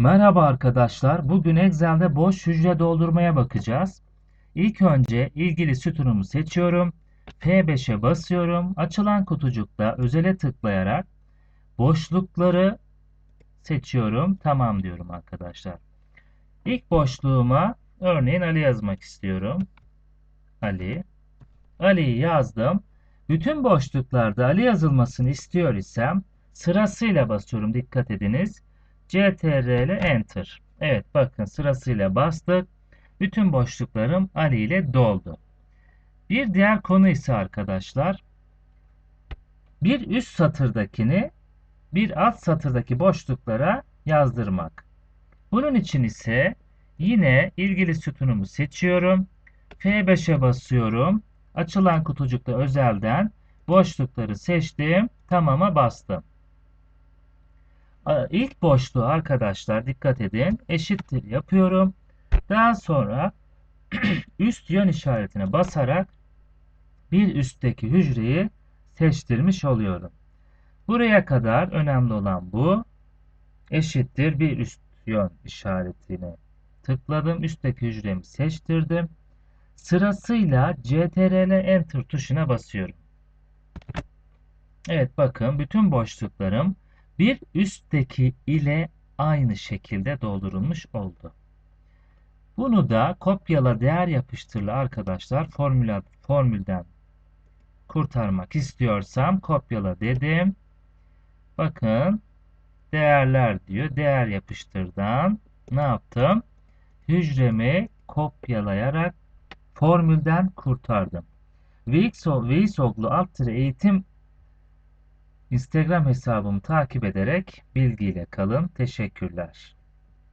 Merhaba arkadaşlar. Bugün Excel'de boş hücre doldurmaya bakacağız. İlk önce ilgili sütunumu seçiyorum. F5'e basıyorum. Açılan kutucukta özele tıklayarak boşlukları seçiyorum. Tamam diyorum arkadaşlar. İlk boşluğuma örneğin Ali yazmak istiyorum. Ali. Ali'yi yazdım. Bütün boşluklarda Ali yazılmasını istiyor isem sırasıyla basıyorum. Dikkat ediniz. CTRL Enter. Evet bakın sırasıyla bastık. Bütün boşluklarım Ali ile doldu. Bir diğer konu ise arkadaşlar bir üst satırdakini bir alt satırdaki boşluklara yazdırmak. Bunun için ise yine ilgili sütunumu seçiyorum. F5'e basıyorum. Açılan kutucukta özelden boşlukları seçtim. Tamama bastım. İlk boşluğu arkadaşlar dikkat edin eşittir yapıyorum. Daha sonra üst yön işaretine basarak bir üstteki hücreyi seçtirmiş oluyorum. Buraya kadar önemli olan bu. Eşittir bir üst yön işaretine tıkladım. Üstteki hücremi seçtirdim. Sırasıyla CTRL Enter tuşuna basıyorum. Evet bakın bütün boşluklarım bir üstteki ile aynı şekilde doldurulmuş oldu. Bunu da kopyala değer yapıştırla arkadaşlar formüla, formülden kurtarmak istiyorsam kopyala dedim. Bakın değerler diyor. Değer yapıştırdan ne yaptım? Hücremi kopyalayarak formülden kurtardım. Vxoglu alt eğitim Instagram hesabımı takip ederek bilgiyle kalın. Teşekkürler.